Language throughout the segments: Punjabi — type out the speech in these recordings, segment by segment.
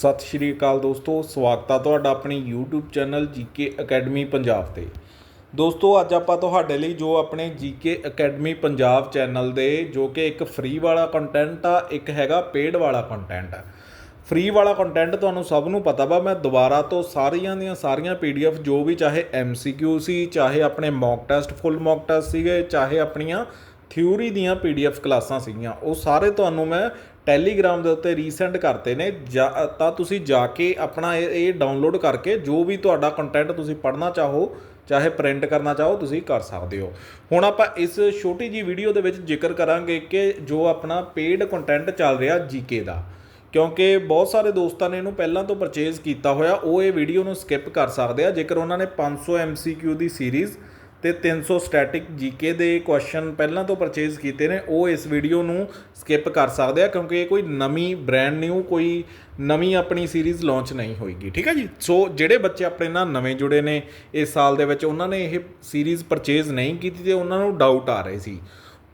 ਸਤਿ ਸ਼੍ਰੀ ਅਕਾਲ ਦੋਸਤੋ, ਸਵਾਗਤ ਆ ਤੁਹਾਡਾ ਆਪਣੀ YouTube channel GK academy Punjab ਤੇ। ਦੋਸਤੋ, ਅੱਜ ਆਪਾਂ ਤੁਹਾਡੇ ਲਈ ਜੋ ਆਪਣੇ ਜੀਕੇ ਅਕੈਡਮੀ ਪੰਜਾਬ ਚੈਨਲ ਦੇ, ਜੋ ਕਿ ਇੱਕ ਫ੍ਰੀ ਵਾਲਾ ਕੰਟੈਂਟ ਆ, ਇੱਕ ਹੈਗਾ ਪੇਡ ਵਾਲਾ ਕੰਟੈਂਟ ਆ ਫ੍ਰੀ ਵਾਲਾ ਕੰਟੈਂਟ ਤੁਹਾਨੂੰ ਸਭ ਨੂੰ ਪਤਾ ਵਾ, ਮੈਂ ਦੁਬਾਰਾ ਤੋਂ ਸਾਰੀਆਂ ਦੀਆਂ ਸਾਰੀਆਂ ਪੀਡੀਐਫ ਜੋ ਵੀ ਚਾਹੇ ਐਮਸੀਕਿਊ ਸੀ, ਚਾਹੇ ਆਪਣੇ mock test full mock test ਸੀਗੇ, ਚਾਹੇ ਆਪਣੀਆਂ ਥਿਊਰੀ ਦੀਆਂ ਪੀਡੀਐਫ ਕਲਾਸਾਂ ਸੀਗੀਆਂ, ਉਹ ਸਾਰੇ ਤੁਹਾਨੂੰ ਮੈਂ ਟੈਲੀਗ੍ਰਾਮ ਦੇ ਉੱਤੇ ਰੀਸੈਂਡ ਕਰਤੇ ਨੇ, ਜਾਂ, ਤਾਂ ਤੁਸੀਂ ਜਾ ਕੇ ਆਪਣਾ ਇਹ ਇਹ ਡਾਊਨਲੋਡ ਕਰਕੇ ਜੋ ਵੀ ਤੁਹਾਡਾ ਕੰਟੈਂਟ ਤੁਸੀਂ ਪੜ੍ਹਨਾ ਚਾਹੋ, ਚਾਹੇ ਪ੍ਰਿੰਟ ਕਰਨਾ ਚਾਹੋ, ਤੁਸੀਂ ਕਰ ਸਕਦੇ ਹੋ। ਹੁਣ ਆਪਾਂ ਇਸ ਛੋਟੀ ਜੀ ਵੀਡੀਓ ਦੇ ਵਿੱਚ ਜ਼ਿਕਰ ਕਰਾਂਗੇ ਕਿ ਜੋ ਆਪਣਾ ਪੇਡ ਕੰਟੈਂਟ ਚੱਲ ਰਿਹਾ ਜੀਕੇ ਦਾ। ਕਿਉਂਕਿ ਬਹੁਤ ਸਾਰੇ ਦੋਸਤਾਂ ਨੇ ਇਹਨੂੰ ਪਹਿਲਾਂ ਤੋਂ ਪਰਚੇਜ਼ ਕੀਤਾ ਹੋਇਆ, ਉਹ ਇਹ ਵੀਡੀਓ ਨੂੰ ਸਕਿਪ ਕਰ ਸਕਦੇ ਆ। ਜੇਕਰ ਉਹਨਾਂ ਨੇ 500 MCQ ਦੀ ਸੀਰੀਜ਼ ਤੇ 300 ਸਟੈਟਿਕ ਜੀਕੇ ਦੇ ਕੁਐਸਚਨ ਪਹਿਲਾਂ ਤੋਂ ਪਰਚੇਜ਼ ਕੀਤੇ ਨੇ, ਉਹ ਇਸ ਵੀਡੀਓ ਨੂੰ ਸਕਿਪ ਕਰ ਸਕਦੇ ਆ, ਕਿਉਂਕਿ ਇਹ ਕੋਈ ਨਵੀਂ ਬ੍ਰਾਂਡ ਨਿਊ ਕੋਈ ਨਵੀਂ ਆਪਣੀ ਸੀਰੀਜ਼ ਲਾਂਚ ਨਹੀਂ ਹੋਏਗੀ, ਠੀਕ ਹੈ ਜੀ? ਸੋ ਜਿਹੜੇ ਬੱਚੇ ਆਪਣੇ ਨਾਲ ਨਵੇਂ ਜੁੜੇ ਨੇ, ਇਸ ਸਾਲ ਦੇ ਵਿੱਚ ਉਹਨਾਂ ਨੇ ਇਹ ਸੀਰੀਜ਼ ਪਰਚੇਜ਼ ਨਹੀਂ ਕੀਤੀ ਤੇ ਉਹਨਾਂ ਨੂੰ ਡਾਊਟ ਆ ਰਹੇ ਸੀ।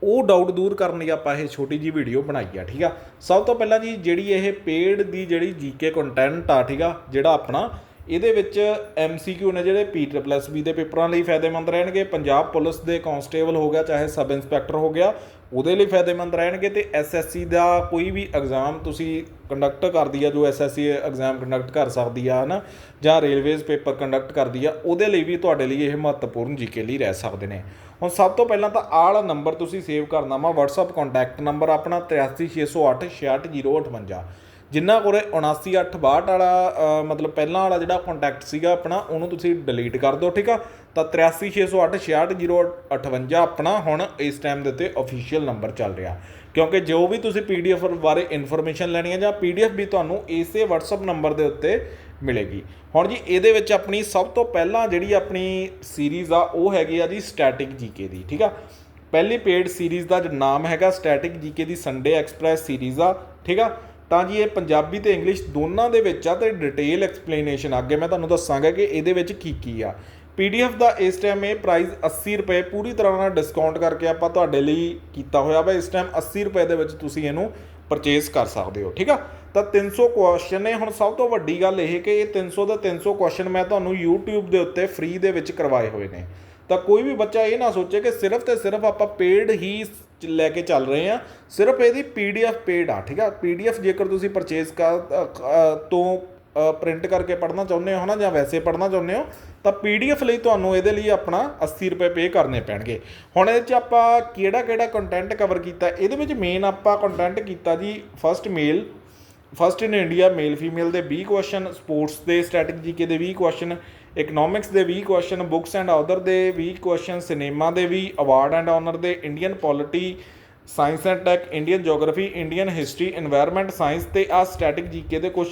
ਉਹ ਡਾਊਟ ਦੂਰ ਕਰਨ ਲਈ ਆਪਾਂ ਇਹ ਛੋਟੀ ਜੀ ਵੀਡੀਓ ਬਣਾਈ ਆ, ਠੀਕ ਆ? ਸਭ ਤੋਂ ਪਹਿਲਾਂ ਜੀ, ਜਿਹੜੀ ਇਹ ਪੇਡ ਦੀ ਜਿਹੜੀ ਜੀਕੇ ਕੰਟੈਂਟ ਆ, ਠੀਕ ਆ, ਜਿਹੜਾ ਆਪਣਾ ਇਹਦੇ ਵਿੱਚ ਐਮਸੀਕਿਊ ਨੇ ਜਿਹੜੇ ਪੀ++ ਦੇ ਪੇਪਰਾਂ ਲਈ ਫਾਇਦੇਮੰਦ ਰਹਿਣਗੇ। ਪੰਜਾਬ ਪੁਲਿਸ ਦੇ ਕਾਂਸਟੇਬਲ ਹੋ ਗਿਆ, ਚਾਹੇ ਸਬ ਇੰਸਪੈਕਟਰ ਹੋ ਗਿਆ, ਉਹਦੇ ਲਈ ਫਾਇਦੇਮੰਦ ਰਹਿਣਗੇ ਤੇ ਐਸਐਸਸੀ ਦਾ ਕੋਈ ਵੀ ਐਗਜ਼ਾਮ ਤੁਸੀਂ ਕੰਡਕਟ ਕਰਦੀ ਆ, ਜੋ ਐਸਐਸਸੀ ਐਗਜ਼ਾਮ ਕੰਡਕਟ ਕਰ ਸਕਦੀ ਆ, ਹਨਾ, ਜਾਂ ਰੇਲਵੇਜ਼ ਪੇਪਰ ਕੰਡਕਟ ਕਰਦੀ ਆ, ਉਹਦੇ ਲਈ ਵੀ ਤੁਹਾਡੇ ਲਈ ਇਹ ਮਹੱਤਵਪੂਰਨ ਜੀਕੇ ਲਈ ਰਹਿ ਸਕਦੇ ਨੇ। ਹੁਣ ਸਭ ਤੋਂ ਪਹਿਲਾਂ ਤਾਂ ਆਲ਼ ਨੰਬਰ ਤੁਸੀਂ ਸੇਵ ਕਰਨਾ ਵਾ, WhatsApp ਕੰਟੈਕਟ ਨੰਬਰ ਆਪਣਾ 8360866058 ਜਿੰਨਾ ਕੋਲੇ 79862 ਵਾਲਾ ਮਤਲਬ ਪਹਿਲਾਂ ਵਾਲਾ ਜਿਹੜਾ ਕੰਟੈਕਟ ਸੀਗਾ ਆਪਣਾ, ਉਹਨੂੰ ਤੁਸੀਂ ਡਿਲੀਟ ਕਰ ਦਿਓ, ਠੀਕ ਆ? ਤਾਂ 8360866058 ਆਪਣਾ ਹੁਣ ਇਸ ਟਾਈਮ ਦੇ ਉੱਤੇ ਅਫੀਸ਼ੀਅਲ ਨੰਬਰ ਚੱਲ ਰਿਹਾ। ਕਿਉਂਕਿ ਜੋ ਵੀ ਤੁਸੀਂ ਪੀਡੀਐਫ ਬਾਰੇ ਇਨਫੋਰਮੇਸ਼ਨ ਲੈਣੀ ਹੈ ਜਾਂ ਪੀਡੀਐਫ ਵੀ ਤੁਹਾਨੂੰ ਇਸੇ WhatsApp ਨੰਬਰ ਦੇ ਉੱਤੇ ਮਿਲੇਗੀ। ਹੁਣ ਜੀ, ਇਹਦੇ ਵਿੱਚ ਆਪਣੀ ਸਭ ਤੋਂ ਪਹਿਲਾਂ ਜਿਹੜੀ ਆਪਣੀ ਸੀਰੀਜ਼ ਆ, ਉਹ ਹੈਗੀ ਆ ਜੀ ਸਟੈਟਿਕ ਜੀਕੇ ਦੀ, ਠੀਕ ਆ? ਪਹਿਲੀ ਪੇਡ ਸੀਰੀਜ਼ ਦਾ ਨਾਮ ਹੈਗਾ ਸਟੈਟਿਕ ਜੀਕੇ ਦੀ ਸੰਡੇ ਐਕਸਪ੍ਰੈਸ ਸੀਰੀਜ਼ ਆ, ਠੀਕ ਆ? ਤਾਂ ਜੀ ਇਹ ਪੰਜਾਬੀ ਤੇ ਇੰਗਲਿਸ਼ ਦੋਨਾਂ ਦੇ ਵਿੱਚ ਆ ਤੇ ਡਿਟੇਲ ਐਕਸਪਲੇਨੇਸ਼ਨ ਅੱਗੇ ਮੈਂ ਤੁਹਾਨੂੰ ਦੱਸਾਂਗਾ ਕਿ ਇਹਦੇ ਵਿੱਚ ਕੀ ਕੀ ਆ। ਪੀਡੀਐਫ ਦਾ ਇਸ ਟਾਈਮ ਇਹ ਪ੍ਰਾਈਸ 80 ਰੁਪਏ ਪੂਰੀ ਤਰ੍ਹਾਂ ਨਾਲ ਡਿਸਕਾਊਂਟ ਕਰਕੇ ਆਪਾਂ ਤੁਹਾਡੇ ਲਈ ਕੀਤਾ ਹੋਇਆ ਵਾ। ਇਸ ਟਾਈਮ 80 ਰੁਪਏ ਦੇ ਵਿੱਚ ਤੁਸੀਂ ਇਹਨੂੰ ਪਰਚੇਸ ਕਰ ਸਕਦੇ ਹੋ, ਠੀਕ ਆ? ਤਾਂ 300 ਕੁਐਸਚਨ ਨੇ। ਹੁਣ ਸਭ ਤੋਂ ਵੱਡੀ ਗੱਲ ਇਹ ਕਿ ਇਹ 300 ਦਾ 300 ਕੁਐਸਚਨ ਮੈਂ ਤੁਹਾਨੂੰ YouTube ਦੇ ਉੱਤੇ ਫ੍ਰੀ ਦੇ ਵਿੱਚ ਕਰਵਾਏ ਹੋਏ ਨੇ। ਤਾਂ ਕੋਈ ਵੀ ਬੱਚਾ ਇਹ ਨਾ ਸੋਚੇ ਕਿ ਸਿਰਫ ਤੇ ਸਿਰਫ ਆਪਾਂ ਪੇਡ ਹੀ ਲੈ ਕੇ ਚੱਲ ਰਹੇ ਆ ਸਿਰਫ ਇਹਦੀ ਪੀਡੀਐਫ ਪੇਡ ਆ, ਠੀਕ ਆ? ਪੀਡੀਐਫ ਜੇਕਰ ਤੁਸੀਂ ਪਰਚੇਸ ਕਰ ਤੋਂ ਪ੍ਰਿੰਟ ਕਰਕੇ ਪੜ੍ਹਨਾ ਚਾਹੁੰਦੇ ਹੋ ਨਾ ਜਾਂ ਵੈਸੇ ਪੜ੍ਹਨਾ ਚਾਹੁੰਦੇ ਹੋ, ਤਾਂ ਪੀਡੀਐਫ ਲਈ ਤੁਹਾਨੂੰ ਇਹਦੇ ਲਈ ਆਪਣਾ 80 ਰੁਪਏ ਪੇ ਕਰਨੇ ਪੈਣਗੇ। ਹੁਣ ਇਹਦੇ ਚ ਆਪਾਂ ਕਿਹੜਾ ਕਿਹੜਾ ਕੰਟੈਂਟ ਕਵਰ ਕੀਤਾ? ਇਹਦੇ ਵਿੱਚ ਮੇਨ ਆਪਾਂ ਕੰਟੈਂਟ ਕੀਤਾ ਜੀ first male first in India male female ਦੇ 20 ਕੁਐਸਚਨ ਸਪੋਰਟਸ ਦੇ ਸਟ੍ਰੈਟਜੀ ਕੇ ਦੇ 20 ਕੁਐਸਚਨ ਇਕਨੋਮਿਕਸ ਦੇ 20 ਕੁਐਸਚਨ ਬੁੱਕਸ ਐਂਡ ਆਦਰ ਦੇ 20 ਕੁਐਸਚਨ ਸਿਨੇਮਾ ਦੇ ਵੀ ਅਵਾਰਡ ਐਂਡ ਆਨਰ ਦੇ Indian polity science and tech Indian geography Indian history environment science ਤੇ ਆ ਸਟੈਟਿਕ ਜੀਕੇ ਦੇ ਕੁਝ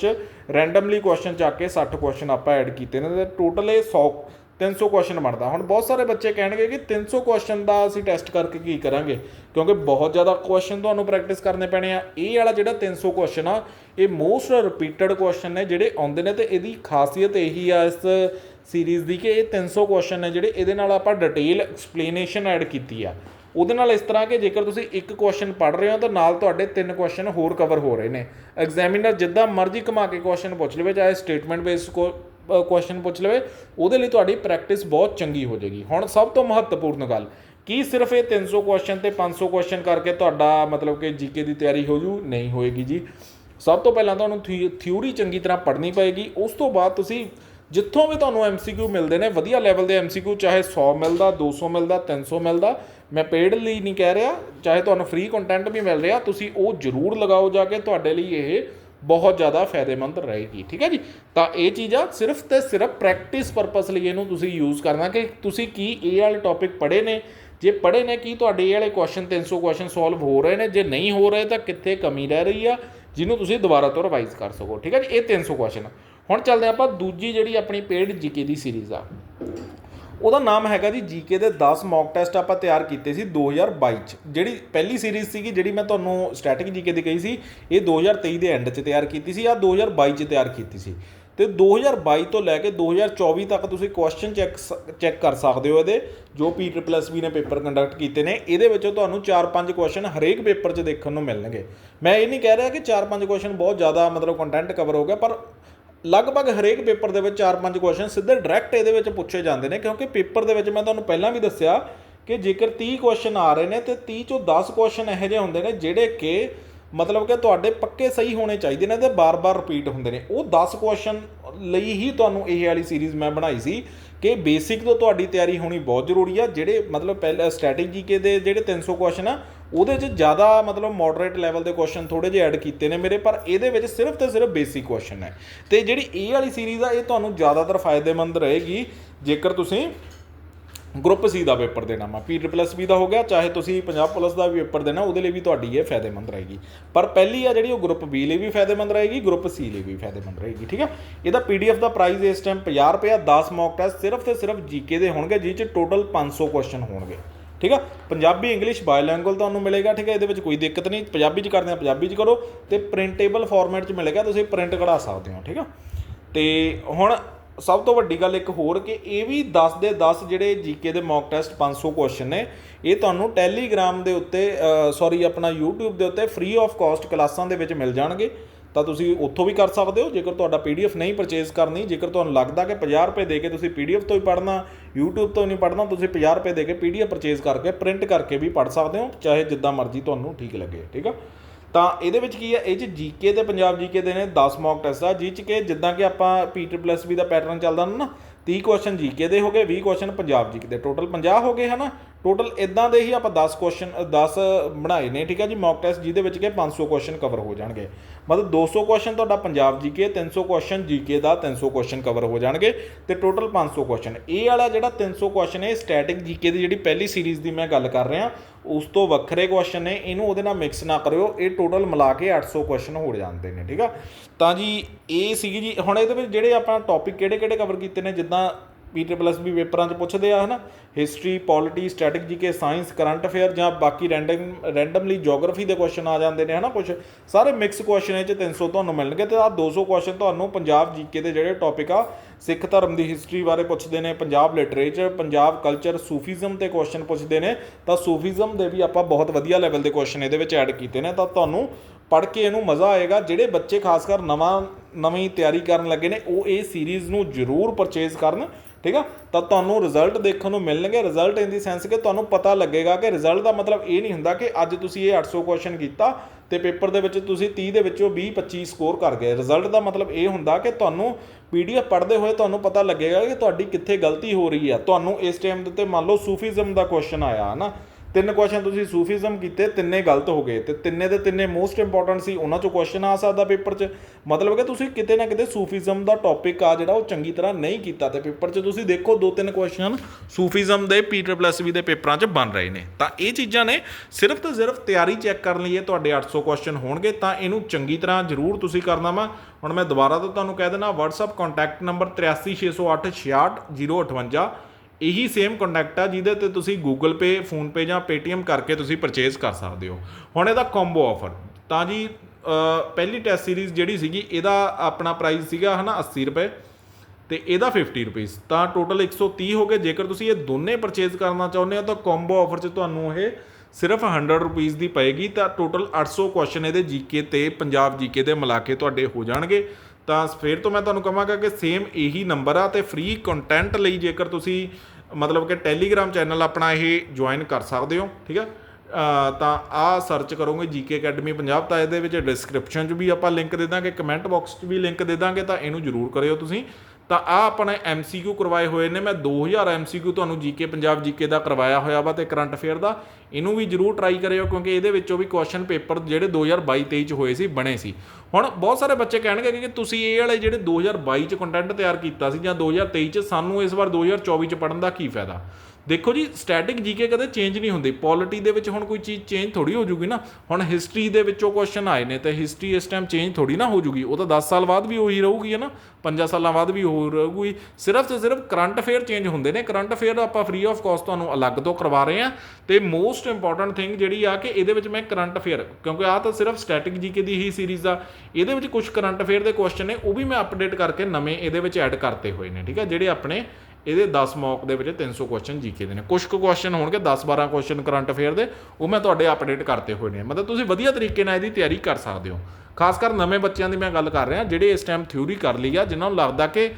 ਰੈਂਡਮਲੀ ਕੁਐਸਚਨ ਚੱਕ ਕੇ 60 ਕੁਐਸਚਨ ਆਪਾਂ ਐਡ ਕੀਤੇ ਨੇ ਤੇ ਟੋਟਲ ਇਹ 100 300 ਕੁਐਸਚਨ ਬਣਦਾ। ਹੁਣ ਬਹੁਤ ਸਾਰੇ ਬੱਚੇ ਕਹਿਣਗੇ ਕਿ 300 ਕੁਐਸਚਨ ਦਾ ਅਸੀਂ ਟੈਸਟ ਕਰਕੇ ਕੀ ਕਰਾਂਗੇ? ਕਿਉਂਕਿ ਬਹੁਤ ਜ਼ਿਆਦਾ ਕੁਐਸਚਨ ਤੁਹਾਨੂੰ ਪ੍ਰੈਕਟਿਸ ਕਰਨੇ ਪੈਣੇ ਆ। ਇਹ ਵਾਲਾ ਜਿਹੜਾ 300 ਕੁਐਸਚਨ ਆ, ਇਹ ਮੋਸਟ ਰਿਪੀਟਡ ਕੁਐਸਚਨ ਨੇ ਜਿਹੜੇ ਆਉਂਦੇ ਨੇ ਤੇ ਇਹਦੀ ਖਾਸੀਅਤ ਇਹੀ ਆ ਇਸ ਸੀਰੀਜ਼ ਦੀ ਕਿ ਇਹ 300 ਕੁਐਸਚਨ ਨੇ ਜਿਹੜੇ ਇਹਦੇ ਨਾਲ ਆਪਾਂ ਡਿਟੇਲ ਐਕਸਪਲੇਨੇਸ਼ਨ ਐਡ ਕੀਤੀ ਆ। ਉਹਦੇ ਨਾਲ ਇਸ ਤਰ੍ਹਾਂ ਕਿ ਜੇਕਰ ਤੁਸੀਂ ਇੱਕ ਕੁਐਸਚਨ ਪੜ੍ਹ ਰਹੇ ਹੋ ਤਾਂ ਨਾਲ ਤੁਹਾਡੇ ਤਿੰਨ ਕੁਐਸਚਨ ਹੋਰ ਕਵਰ ਹੋ ਰਹੇ ਨੇ। ਐਗਜ਼ਾਮੀਨਰ ਜਿੱਦਾਂ ਮਰਜ਼ੀ ਘੁਮਾ ਕੇ ਕੁਐਸਚਨ ਪੁੱਛ ਲਵੇ, ਚਾਹੇ ਸਟੇਟਮੈਂਟ ਬੇਸਡ ਕੁਐਸਚਨ ਪੁੱਛ ਲਵੇ, ਉਹਦੇ ਲਈ ਤੁਹਾਡੀ ਪ੍ਰੈਕਟਿਸ ਬਹੁਤ ਚੰਗੀ ਹੋ ਜਾਏਗੀ। ਹੁਣ ਸਭ ਤੋਂ ਮਹੱਤਵਪੂਰਨ ਗੱਲ, ਕੀ ਸਿਰਫ ਇਹ 300 ਕੁਐਸਚਨ ਤੇ 500 ਕੁਐਸਚਨ ਕਰਕੇ ਤੁਹਾਡਾ ਮਤਲਬ ਕਿ ਜੀਕੇ ਦੀ ਤਿਆਰੀ ਹੋ ਜੂ? ਨਹੀਂ ਹੋਏਗੀ ਜੀ। ਸਭ ਤੋਂ ਪਹਿਲਾਂ ਤੁਹਾਨੂੰ ਥਿਊਰੀ ਚੰਗੀ ਤਰ੍ਹਾਂ ਪੜ੍ਹਨੀ ਪਏਗੀ। ਉਸ ਤੋਂ ਬਾਅਦ ਤੁਸੀਂ ਜਿੱਥੋਂ ਵੀ ਤੁਹਾਨੂੰ ਐਮਸੀਕਿਊ ਮਿਲਦੇ ਨੇ, ਵਧੀਆ ਲੈਵਲ ਦੇ ਐਮਸੀਕਿਊ ਚਾਹੇ 100 ਮਿਲਦਾ 200 ਮਿਲਦਾ 300 ਮਿਲਦਾ, ਮੈਂ ਪੇਡ ਲਈ ਨਹੀਂ ਕਹਿ ਰਿਹਾ, ਚਾਹੇ ਤੁਹਾਨੂੰ ਫ੍ਰੀ ਕੰਟੈਂਟ ਵੀ ਮਿਲ ਰਿਹਾ, ਤੁਸੀਂ ਉਹ ਜ਼ਰੂਰ ਲਗਾਓ ਜਾ ਕੇ ਤੁਹਾਡੇ ਲਈ ਇਹ ਬਹੁਤ ਜ਼ਿਆਦਾ ਫਾਇਦੇਮੰਦ ਰਹੇਗੀ, ਠੀਕ ਹੈ ਜੀ? ਤਾਂ ਇਹ ਚੀਜ਼ ਆ, ਸਿਰਫ ਤੇ ਸਿਰਫ ਪ੍ਰੈਕਟਿਸ ਪਰਪਸ ਲਈ ਇਹਨੂੰ ਤੁਸੀਂ ਯੂਜ਼ ਕਰਨਾ ਕਿ ਤੁਸੀਂ ਕੀ ਇਹ ਵਾਲੇ ਟੌਪਿਕ ਪੜ੍ਹੇ ਨੇ, ਜੇ ਪੜ੍ਹੇ ਨੇ ਕੀ ਤੁਹਾਡੇ ਇਹ ਵਾਲੇ ਕੁਐਸਚਨ 300 ਕੁਐਸਚਨ ਸੋਲਵ ਹੋ ਰਹੇ ਨੇ, ਜੇ ਨਹੀਂ ਹੋ ਰਹੇ ਤਾਂ ਕਿੱਥੇ ਕਮੀ ਰਹਿ ਰਹੀ ਆ, ਜਿਹਨੂੰ ਤੁਸੀਂ ਦੁਬਾਰਾ ਤੋਂ ਰਿਵਾਈਜ਼ ਕਰ ਸਕੋ, ਠੀਕ ਹੈ ਜੀ? ਇਹ 300 ਕੁਐਸਚਨ ਹੁਣ ਚੱਲਦੇ ਆਪਾਂ ਦੂਜੀ ਜਿਹੜੀ ਆਪਣੀ ਪੇਡ ਜੀਕੇ ਦੀ ਸੀਰੀਜ਼ ਆ। ਉਹਦਾ ਨਾਮ ਹੈਗਾ ਜੀ ਜੀਕੇ ਦੇ 10 ਮੌਕ ਟੈਸਟ ਆਪਾਂ ਤਿਆਰ ਕੀਤੇ ਸੀ 2022 ਚ। ਜਿਹੜੀ ਪਹਿਲੀ ਸੀਰੀਜ਼ ਸੀਗੀ, ਜਿਹੜੀ ਮੈਂ ਤੁਹਾਨੂੰ ਸਟੈਟਿਕ ਜੀਕੇ ਦੀ ਕਹੀ ਸੀ, ਇਹ 2023 ਦੇ ਐਂਡ 'ਚ ਤਿਆਰ ਕੀਤੀ ਸੀ ਆ 2022 ਚ ਤਿਆਰ ਕੀਤੀ ਸੀ। ਤੇ 2022 ਤੋਂ ਲੈ ਕੇ 2024 ਤੱਕ ਤੁਸੀਂ ਕੁਐਸਚਨ ਚੈੱਕ ਚੈੱਕ ਕਰ ਸਕਦੇ ਹੋ ਇਹਦੇ, ਜੋ ਪੀ ਨੇ ਪੇਪਰ ਕੰਡਕਟ ਕੀਤੇ ਨੇ, ਇਹਦੇ ਵਿੱਚੋਂ ਤੁਹਾਨੂੰ 4-5 ਕੁਐਸਚਨ ਹਰੇਕ ਪੇਪਰ 'ਚ ਦੇਖਣ ਨੂੰ ਮਿਲਣਗੇ। ਮੈਂ ਇਹ ਨਹੀਂ ਕਹਿ ਰਿਹਾ ਕਿ 4-5 ਕੁਐਸਚਨ ਬਹੁਤ ਜ਼ਿਆਦਾ ਮਤਲਬ ਕੰਟੈਂਟ ਕਵਰ ਹੋ ਗਿਆ, ਪਰ ਲਗਭਗ ਹਰੇਕ ਪੇਪਰ ਦੇ ਵਿੱਚ 4-5 ਕੁਐਸਚਨ ਸਿੱਧੇ ਡਾਇਰੈਕਟ ਇਹਦੇ ਵਿੱਚ ਪੁੱਛੇ ਜਾਂਦੇ ਨੇ, ਕਿਉਂਕਿ ਪੇਪਰ ਦੇ ਵਿੱਚ ਮੈਂ ਤੁਹਾਨੂੰ ਪਹਿਲਾਂ ਵੀ ਦੱਸਿਆ ਕਿ ਜੇਕਰ 30 ਕੁਐਸਚਨ ਆ ਰਹੇ ਨੇ ਤੇ 30 ਚੋਂ 10 ਕੁਐਸਚਨ ਇਹੋ ਜਿਹੇ ਹੁੰਦੇ ਨੇ ਜਿਹੜੇ ਕਿ ਮਤਲਬ ਕਿ ਤੁਹਾਡੇ ਪੱਕੇ ਸਹੀ ਹੋਣੇ ਚਾਹੀਦੇ ਨੇ ਤੇ ਬਾਰ-ਬਾਰ ਰਿਪੀਟ ਹੁੰਦੇ ਨੇ। ਉਹ 10 ਕੁਐਸਚਨ ਲਈ ਹੀ ਤੁਹਾਨੂੰ ਇਹ ਵਾਲੀ ਸੀਰੀਜ਼ ਮੈਂ ਬਣਾਈ ਸੀ ਕਿ ਬੇਸਿਕ ਤੋਂ ਤੁਹਾਡੀ ਤਿਆਰੀ ਹੋਣੀ ਬਹੁਤ ਜ਼ਰੂਰੀ ਆ, ਜਿਹੜੇ ਮਤਲਬ ਪਹਿਲਾਂ ਸਟੈਟਿਕ ਜੀਕੇ ਦੇ, ਜਿਹੜੇ 300 ਕੁਐਸਚਨ ਆ ਉਹਦੇ 'ਚ ਜ਼ਿਆਦਾ ਮਤਲਬ ਮੋਡਰੇਟ ਲੈਵਲ ਦੇ ਕੁਐਸਚਨ ਥੋੜੇ ਜਿਹੇ ਐਡ ਕੀਤੇ ਨੇ ਮੇਰੇ, ਪਰ ਇਹਦੇ ਵਿੱਚ ਸਿਰਫ ਤੇ ਸਿਰਫ ਬੇਸਿਕ ਕੁਐਸਚਨ ਹੈ। ਤੇ ਜਿਹੜੀ ਇਹ ਵਾਲੀ ਸੀਰੀਜ਼ ਆ, ਇਹ ਤੁਹਾਨੂੰ ਜ਼ਿਆਦਾਤਰ ਫਾਇਦੇਮੰਦ ਰਹੇਗੀ, ਜੇਕਰ ਤੁਸੀਂ ਗਰੁੱਪ ਸੀ ਦਾ ਪੇਪਰ ਦੇਣਾ ਵਾ। ਪੀ ਪਲੱਸ ਵੀ ਦਾ ਹੋ ਗਿਆ, ਚਾਹੇ ਤੁਸੀਂ ਪੰਜਾਬ ਪੁਲਿਸ ਦਾ ਵੀ ਪੇਪਰ ਦੇਣਾ, ਉਹਦੇ ਲਈ ਵੀ ਤੁਹਾਡੀ ਇਹ ਫਾਇਦੇਮੰਦ ਰਹੇਗੀ। ਪਰ ਪਹਿਲੀ ਆ ਜਿਹੜੀ ਉਹ ਗਰੁੱਪ ਬੀ ਲਈ ਵੀ ਫਾਇਦੇਮੰਦ ਰਹੇਗੀ ਗਰੁੱਪ ਸੀ ਲਈ ਵੀ ਫਾਇਦੇਮੰਦ ਰਹੇਗੀ, ਠੀਕ ਹੈ ਇਹਦਾ ਪੀਡੀਐਫ ਦਾ ਪ੍ਰਾਈਸ ਇਸ ਟਾਈਮ 50 ਰੁਪਏ 10 ਮੌਕ ਟੈਸਟ ਸਿਰਫ ਤੇ ਸਿਰਫ ਜੀਕੇ ਦੇ ਹੋਣਗੇ ਜਿਹ ਚ ਟੋਟਲ 500 ਕੁਐਸਚਨ ਹੋਣਗੇ। ਠੀਕ ਆ? ਪੰਜਾਬੀ ਇੰਗਲਿਸ਼ ਬਾਇਲੈਂਗੁਅਲ ਤੁਹਾਨੂੰ ਮਿਲੇਗਾ, ਠੀਕ ਹੈ ਇਹਦੇ ਵਿੱਚ ਕੋਈ ਦਿੱਕਤ ਨਹੀਂ। ਪੰਜਾਬੀ ਚ ਕਰਦੇ ਆ, ਪੰਜਾਬੀ ਚ ਕਰੋ ਤੇ ਪ੍ਰਿੰਟੇਬਲ ਫਾਰਮੈਟ ਚ ਮਿਲੇਗਾ, ਤੁਸੀਂ ਪ੍ਰਿੰਟ ਕਢਾ ਸਕਦੇ ਹੋ, ਠੀਕ ਆ? ਤੇ ਹੁਣ ਸਭ ਤੋਂ ਵੱਡੀ ਗੱਲ ਇੱਕ ਹੋਰ ਕਿ ਇਹ ਵੀ 10 ਦੇ 10 ਜਿਹੜੇ ਜੀਕੇ ਦੇ ਮੌਕ ਟੈਸਟ 500 ਕੁਐਸਚਨ ਨੇ, ਇਹ ਤੁਹਾਨੂੰ ਟੈਲੀਗ੍ਰਾਮ ਦੇ ਉੱਤੇ ਸੌਰੀ ਆਪਣਾ YouTube ਦੇ ਉੱਤੇ ਫ੍ਰੀ ਆਫ ਕਾਸਟ ਕਲਾਸਾਂ ਦੇ ਵਿੱਚ ਮਿਲ ਜਾਣਗੇ। ਤਾਂ ਤੁਸੀਂ ਉੱਥੋਂ ਵੀ ਕਰ ਸਕਦੇ ਹੋ। ਜੇਕਰ ਤੁਹਾਡਾ PDF ਨਹੀਂ ਪਰਚੇਜ਼ ਕਰਨੀ, ਜੇਕਰ ਤੁਹਾਨੂੰ ਲੱਗਦਾ ਕਿ 50 ਰੁਪਏ ਦੇ ਕੇ ਤੁਸੀਂ PDF ਤੋਂ ਹੀ ਪੜ੍ਹਨਾ, YouTube ਤੋਂ ਨਹੀਂ ਪੜ੍ਹਨਾ, ਤੁਸੀਂ 50 ਰੁਪਏ ਦੇ ਕੇ PDF ਪਰਚੇਜ਼ ਕਰਕੇ ਪ੍ਰਿੰਟ ਕਰਕੇ ਵੀ ਪੜ੍ਹ ਸਕਦੇ ਹੋ, ਚਾਹੇ ਜਿੱਦਾਂ ਮਰਜ਼ੀ ਤੁਹਾਨੂੰ ਠੀਕ ਲੱਗੇ, ਠੀਕ ਆ? ਤਾਂ ਇਹਦੇ ਵਿੱਚ ਕੀ ਹੈ ਇਹ ਚ ਜੀਕੇ ਤੇ ਪੰਜਾਬ ਜੀਕੇ ਦੇ ਨੇ 10 ਮੌਕ ਟੈਸਟ ਆ, ਜਿਹ ਚ ਕਿ ਜਿੱਦਾਂ ਕਿ ਆਪਾਂ ਪੀਟਰ ਪਲੱਸ ਵੀ ਦਾ ਪੈਟਰਨ ਚੱਲਦਾ ਨਾ 30 ਕੁਐਸਚਨ ਜੀਕੇ ਦੇ ਹੋ ਗਏ 20 ਕੁਐਸਚਨ ਪੰਜਾਬ ਜੀਕੇ ਦੇ। ਟੋਟਲ 50 ਹੋ ਗਏ, ਹਨਾ? ਟੋਟਲ ਇਦਾਂ ਦੇ ਹੀ ਆਪਾਂ 10 ਕੁਐਸਚਨ 10 ਬਣਾਏ ਨੇ, ਠੀਕ ਆ ਜੀ? ਮੌਕ ਟੈਸਟ ਜਿਹਦੇ ਵਿੱਚ ਕਿ 500 ਕੁਐਸਚਨ ਕਵਰ ਹੋ ਜਾਣਗੇ। ਮਤਲਬ 200 ਕੁਐਸਚਨ ਤੁਹਾਡਾ ਪੰਜਾਬ ਜੀਕੇ 300 ਕੁਐਸਚਨ ਜੀਕੇ ਦਾ 300 ਕੁਐਸਚਨ ਕਵਰ ਹੋ ਜਾਣਗੇ ਤੇ ਟੋਟਲ 500 ਕੁਐਸਚਨ ਇਹ ਵਾਲਾ ਜਿਹੜਾ 300 ਕੁਐਸਚਨ ਹੈ ਸਟੈਟਿਕ ਜੀਕੇ ਦੀ ਜਿਹੜੀ ਪਹਿਲੀ ਸੀਰੀਜ਼ ਦੀ ਮੈਂ ਗੱਲ ਕਰ ਰਿਹਾ, ਉਸ ਤੋਂ ਵੱਖਰੇ ਕੁਐਸਚਨ ਨੇ, ਇਹਨੂੰ ਉਹਦੇ ਨਾਲ ਮਿਕਸ ਨਾ ਕਰਿਓ, ਇਹ ਟੋਟਲ ਮਿਲਾ ਕੇ 800 ਕੁਐਸਚਨ ਹੋ ਜਾਂਦੇ ਨੇ, ਠੀਕ ਆ? ਤਾਂ ਜੀ ਇਹ ਸੀਗੀ ਜੀ, ਹੁਣ ਇਹਦੇ ਵਿੱਚ ਜਿਹੜੇ ਆਪਾਂ ਟੌਪਿਕ ਕਿਹੜੇ ਕਿਹੜੇ ਕਵਰ ਕੀਤੇ ਨੇ, ਜਿੱਦਾਂ ਪੀਟਰ ਪਲੱਸ ਵੀ ਪੇਪਰਾਂ 'ਚ ਪੁੱਛਦੇ ਆ, ਹਨਾ? History polity static GK science current affair ਜਾਂ ਬਾਕੀ ਰੈਂਡਮ ਰੈਂਡਮਲੀ ਜੀਓਗ੍ਰਾਫੀ ਦੇ ਕੁਐਸਚਨ ਆ ਜਾਂਦੇ ਨੇ, ਹਨਾ ਕੁਝ ਸਾਰੇ ਮਿਕਸ ਕੁਐਸਚਨ ਇਹ 'ਚ 300 ਤੁਹਾਨੂੰ ਮਿਲਣਗੇ ਤੇ ਆ 200 ਕੁਐਸਚਨ ਤੁਹਾਨੂੰ ਪੰਜਾਬ ਜੀਕੇ ਦੇ ਜਿਹੜੇ ਟੌਪਿਕ ਆ, ਸਿੱਖ ਧਰਮ ਦੀ ਹਿਸਟਰੀ ਬਾਰੇ ਪੁੱਛਦੇ ਨੇ, Punjab literature Punjab culture Sufism ਤੇ ਕੁਐਸਚਨ ਪੁੱਛਦੇ ਨੇ, ਤਾਂ ਸੂਫੀਜ਼ਮ ਦੇ ਵੀ ਆਪਾਂ ਬਹੁਤ ਵਧੀਆ ਲੈਵਲ ਦੇ ਕੁਐਸਚਨ ਇਹਦੇ ਵਿੱਚ ਐਡ ਕੀਤੇ ਨੇ, ਤਾਂ ਤੁਹਾਨੂੰ ਪੜ੍ਹ ਕੇ ਇਹਨੂੰ ਮਜ਼ਾ ਆਏਗਾ, ਜਿਹੜੇ ਬੱਚੇ ਖਾਸ ਕਰ ਨਵਾਂ, ਨਵੀਂ ਤਿਆਰੀ ਕਰਨ ਲੱਗੇ ਨੇ, ਉਹ ਇਹ ਸੀਰੀਜ਼ ਨੂੰ ਜ਼ਰੂਰ ਪਰਚੇਜ਼ ਕਰਨ ਠੀਕ ਆ? ਤਾਂ ਤੁਹਾਨੂੰ ਰਿਜ਼ਲਟ ਦੇਖਣ ਨੂੰ ਮਿਲਣਗੇ। ਰਿਜ਼ਲਟ ਇਨ ਦੀ ਸੈਂਸ ਕਿ ਤੁਹਾਨੂੰ ਪਤਾ ਲੱਗੇਗਾ ਕਿ ਰਿਜ਼ਲਟ ਦਾ ਮਤਲਬ ਇਹ ਨਹੀਂ ਹੁੰਦਾ ਕਿ ਅੱਜ ਤੁਸੀਂ ਇਹ 800 ਕੁਐਸਚਨ ਕੀਤਾ ਤੇ ਪੇਪਰ ਦੇ ਵਿੱਚ ਤੁਸੀਂ 30 ਦੇ ਵਿੱਚੋਂ 20 25 ਸਕੋਰ ਕਰ ਗਏ। ਰਿਜ਼ਲਟ ਦਾ ਮਤਲਬ ਇਹ ਹੁੰਦਾ ਕਿ ਤੁਹਾਨੂੰ ਪੀਡੀਐਫ ਪੜ੍ਹਦੇ ਹੋਏ ਤੁਹਾਨੂੰ ਪਤਾ ਲੱਗੇਗਾ ਕਿ ਤੁਹਾਡੀ ਕਿੱਥੇ ਗਲਤੀ ਹੋ ਰਹੀ ਹੈ ਤੁਹਾਨੂੰ ਇਸ ਟਾਈਮ ਦੇ ਉੱਤੇ ਮੰਨ ਲਓ ਸੂਫੀਜ਼ਮ ਦਾ ਕੁਐਸਚਨ ਆਇਆ, ਹਨਾ? ਤਿੰਨ ਕੁਐਸਚਨ ਤੁਸੀਂ ਸੂਫੀਜ਼ਮ ਕੀਤੇ, ਤਿੰਨੇ ਗਲਤ ਹੋ ਗਏ। ਤੇ ਤਿੰਨੇ ਦੇ ਤਿੰਨੇ ਮੋਸਟ ਇੰਪੋਰਟੈਂਟ ਸੀ, ਉਹਨਾਂ ਚੋਂ ਕੁਐਸਚਨ ਆ ਸਕਦਾ ਪੇਪਰ 'ਚ। ਮਤਲਬ ਕਿ ਤੁਸੀਂ ਕਿਤੇ ਨਾ ਕਿਤੇ ਸੂਫੀਜ਼ਮ ਦਾ ਟੌਪਿਕ ਆ ਜਿਹੜਾ ਉਹ ਚੰਗੀ ਤਰ੍ਹਾਂ ਨਹੀਂ ਕੀਤਾ ਤੇ ਪੇਪਰ 'ਚ ਤੁਸੀਂ ਦੇਖੋ ਦੋ ਤਿੰਨ ਕੁਐਸਚਨ ਸੂਫੀਜ਼ਮ ਦੇ ਪੀਟਰ ਪਲੱਸ ਵੀ ਦੇ ਪੇਪਰਾਂ 'ਚ ਬਣ ਰਹੇ ਨੇ। ਤਾਂ ਇਹ ਚੀਜ਼ਾਂ ਨੇ ਸਿਰਫ ਤੇ ਸਿਰਫ ਤਿਆਰੀ ਚੈੱਕ ਕਰਨ ਲਈ ਇਹ ਤੁਹਾਡੇ 800 ਕੁਐਸਚਨ ਹੋਣਗੇ, ਤਾਂ ਇਹਨੂੰ ਚੰਗੀ ਤਰ੍ਹਾਂ ਜ਼ਰੂਰ ਤੁਸੀਂ ਕਰਨਾ ਵਾ। ਹੁਣ ਮੈਂ ਦੁਬਾਰਾ ਤੋਂ ਤੁਹਾਨੂੰ ਕਹਿ ਦੇਣਾ WhatsApp ਕੰਟੈਕਟ ਨੰਬਰ 8360866058 ਇਹੀ ਸੇਮ ਕੰਟੈਕਟ ਆ ਜਿਹਦੇ ਤੇ ਤੁਸੀਂ Google Pay PhonePe ਜਾਂ Paytm ਕਰਕੇ ਤੁਸੀਂ ਪਰਚੇਜ਼ ਕਰ ਸਕਦੇ ਹੋ। ਹੁਣ ਇਹਦਾ ਕੰਬੋ ਆਫਰ ਤਾਂ ਜੀ ਪਹਿਲੀ ਟੈਸਟ ਸੀਰੀਜ਼ ਜਿਹੜੀ ਸੀਗੀ, ਇਹਦਾ ਆਪਣਾ ਪ੍ਰਾਈਸ ਸੀਗਾ ਹਨਾ 80 ਰੁਪਏ ਤੇ ਇਹਦਾ 50 ਰੁਪਏ। ਤਾਂ ਟੋਟਲ 130 ਹੋ ਗਏ। ਜੇਕਰ ਤੁਸੀਂ ਇਹ ਦੋਨੇ ਪਰਚੇਜ਼ ਕਰਨਾ ਚਾਹੁੰਦੇ ਹੋ, ਤਾਂ ਕੰਬੋ ਆਫਰ 'ਚ ਤੁਹਾਨੂੰ ਇਹ ਸਿਰਫ 100 ਰੁਪਏ ਦੀ ਪਏਗੀ। ਤਾਂ ਟੋਟਲ 800 ਕੁਐਸਚਨ ਇਹਦੇ ਜੀਕੇ ਤੇ, ਪੰਜਾਬ ਜੀਕੇ ਦੇ ਮਿਲਾ ਕੇ ਤੁਹਾਡੇ ਹੋ ਜਾਣਗੇ। ਤਾਂ ਫਿਰ ਤੋਂ ਮੈਂ ਤੁਹਾਨੂੰ ਕਹਾਂਗਾ ਕਿ ਸੇਮ ਇਹੀ ਨੰਬਰ ਆ ਤੇ ਫ੍ਰੀ ਕੰਟੈਂਟ ਲਈ ਜੇਕਰ ਤੁਸੀਂ, ਮਤਲਬ ਕਿ ਟੈਲੀਗ੍ਰਾਮ ਚੈਨਲ ਆਪਣਾ ਇਹ ਜੁਆਇਨ ਕਰ ਸਕਦੇ ਹੋ, ਠੀਕ ਆ? ਤਾਂ ਆ ਸਰਚ ਕਰੋਗੇ ਜੀਕੇ ਅਕੈਡਮੀ ਪੰਜਾਬ, ਤਾਂ ਇਹਦੇ ਵਿੱਚ ਡਿਸਕ੍ਰਿਪਸ਼ਨ 'ਚ ਵੀ ਆਪਾਂ ਲਿੰਕ ਦੇ ਦਾਂਗੇ ਕਮੈਂਟ ਬਾਕਸ 'ਚ ਵੀ ਲਿੰਕ ਦੇ ਦਾਂਗੇ, ਤਾਂ ਇਹਨੂੰ ਜ਼ਰੂਰ ਕਰਿਓ ਤੁਸੀਂ। ਤਾਂ ਆ ਆਪਣੇ MCQ ਕਰਵਾਏ ਹੋਏ ਨੇ। ਮੈਂ 2000 MCQ ਤੁਹਾਨੂੰ ਜੀਕੇ ਪੰਜਾਬ ਜੀਕੇ ਦਾ ਕਰਵਾਇਆ ਹੋਇਆ ਵਾ ਤੇ ਕਰੰਟ ਅਫੇਅਰ ਦਾ। ਇਹਨੂੰ ਵੀ ਜਰੂਰ ਟਰਾਈ ਕਰਿਓ ਕਿਉਂਕਿ ਇਹਦੇ ਵਿੱਚੋਂ ਵੀ ਕੁਐਸਚਨ ਪੇਪਰ ਜਿਹੜੇ 2022-23 ਚ ਹੋਏ ਸੀ, ਬਣੇ ਸੀ। ਹੁਣ ਬਹੁਤ ਸਾਰੇ ਬੱਚੇ ਕਹਿਣਗੇ ਕਿ ਤੁਸੀਂ ਇਹ ਵਾਲੇ ਜਿਹੜੇ 2022 ਚ ਕੰਟੈਂਟ ਤਿਆਰ ਕੀਤਾ ਸੀ ਜਾਂ 2023 ਚ ਸਾਨੂੰ ਇਸ ਵਾਰ 2024 ਚ ਪੜਨ ਦਾ ਕੀ ਫਾਇਦਾ? ਦੇਖੋ ਜੀ ਸਟੈਟਿਕ ਜੀਕੇ ਕਦੇ ਚੇਂਜ ਨਹੀਂ ਹੁੰਦੀ। ਪੋਲਿਟੀ ਦੇ ਵਿੱਚ ਹੁਣ ਕੋਈ ਚੀਜ਼ ਚੇਂਜ ਥੋੜੀ ਹੋ ਜੂਗੀ ਨਾ। ਹੁਣ ਹਿਸਟਰੀ ਦੇ ਵਿੱਚੋਂ ਕੁਐਸਚਨ ਆਏ ਨੇ, ਤੇ ਹਿਸਟਰੀ ਇਸ ਟਾਈਮ ਚੇਂਜ ਥੋੜੀ ਨਾ ਹੋ ਜੂਗੀ। ਉਹ ਤਾਂ 10 ਸਾਲ ਬਾਅਦ ਵੀ ਉਹੀ ਰਹੂਗੀ, ਹੈ ਨਾ? 5 ਸਾਲਾਂ ਬਾਅਦ ਵੀ ਉਹ ਰਹੂਗੀ। ਸਿਰਫ ਤੇ ਸਿਰਫ ਕਰੰਟ ਅਫੇਅਰ ਚੇਂਜ ਹੁੰਦੇ ਨੇ। ਕਰੰਟ ਅਫੇਅਰ ਆਪਾਂ ਫ੍ਰੀ ਆਫ ਕਾਸਟ ਤੁਹਾਨੂੰ ਅਲੱਗ ਤੋਂ ਕਰਵਾ ਰਹੇ ਹਾਂ। ਤੇ ਮੋਸਟ ਇੰਪੋਰਟੈਂਟ ਥਿੰਗ ਜਿਹੜੀ ਆ ਕਿ ਇਹਦੇ ਵਿੱਚ ਮੈਂ ਕਰੰਟ ਅਫੇਅਰ, ਕਿਉਂਕਿ ਆ ਤਾਂ ਸਿਰਫ ਸਟੈਟਿਕ ਜੀਕੇ ਦੀ ਹੀ ਸੀਰੀਜ਼ ਆ। ਇਹਦੇ ਵਿੱਚ ਕੁਝ ਕਰੰਟ ਅਫੇਅਰ ਦੇ ਕੁਐਸਚਨ ਨੇ, ਉਹ ਵੀ ਮੈਂ ਅਪਡੇਟ ਕਰਕੇ ਨਵੇਂ ਇਹਦੇ ਵਿੱਚ ਐਡ ਕਰਤੇ ਹੋਏ ਨੇ, ਠੀਕ ਆ ਜਿਹੜੇ ਆਪਣੇ ਇਹਦੇ 10 ਮੌਕ ਦੇ ਵਿੱਚ 300 ਕੁਐਸਚਨ ਜੀਕੇ ਦੇ ਨੇ। ਕੁਝ ਕੁ ਕੁਐਸਚਨ ਹੋਣਗੇ 10 12 ਕੁਐਸਚਨ ਕਰੰਟ ਅਫੇਅਰ ਦੇ, ਉਹ ਮੈਂ ਤੁਹਾਡੇ ਅਪਡੇਟ ਕਰਤੇ ਹੋਏ ਨੇ। ਮਤਲਬ ਤੁਸੀਂ ਵਧੀਆ ਤਰੀਕੇ ਨਾਲ ਇਹਦੀ ਤਿਆਰੀ ਕਰ ਸਕਦੇ ਹੋ। ਖਾਸ ਕਰ ਨਵੇਂ ਬੱਚਿਆਂ ਦੀ ਮੈਂ ਗੱਲ ਕਰ ਰਿਹਾ, ਜਿਹੜੇ ਇਸ ਟਾਈਮ ਥਿਊਰੀ ਕਰ ਲਈ ਆ, ਜਿਨ੍ਹਾਂ ਨੂੰ ਲੱਗਦਾ ਕਿ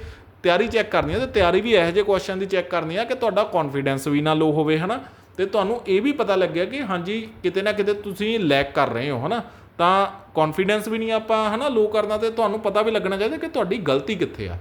ਤਿਆਰੀ ਚੈੱਕ ਕਰਨੀ ਹੈ ਤੇ ਤਿਆਰੀ ਵੀ ਇਹੋ ਜਿਹੇ ਕੁਐਸਚਨ ਦੀ ਚੈੱਕ ਕਰਨੀ ਆ ਕਿ ਤੁਹਾਡਾ ਕੌਨਫੀਡੈਂਸ ਵੀ ਨਾ ਲੋ ਹੋਵੇ, ਹਨਾ? ਤੇ ਤੁਹਾਨੂੰ ਇਹ ਵੀ ਪਤਾ ਲੱਗਿਆ ਕਿ ਹਾਂਜੀ, ਕਿਤੇ ਨਾ ਕਿਤੇ ਤੁਸੀਂ ਲੈਕ ਕਰ ਰਹੇ ਹੋ, ਹਨਾ? ਤਾਂ ਕੌਨਫੀਡੈਂਸ ਵੀ ਨਹੀਂ ਆਪਾਂ, ਹਨਾ ਲੋ ਕਰਨਾ, ਤੇ ਤੁਹਾਨੂੰ ਪਤਾ ਵੀ ਲੱਗਣਾ ਚਾਹੀਦਾ ਕਿ ਤੁਹਾਡੀ ਗਲਤੀ ਕਿੱਥੇ ਆ।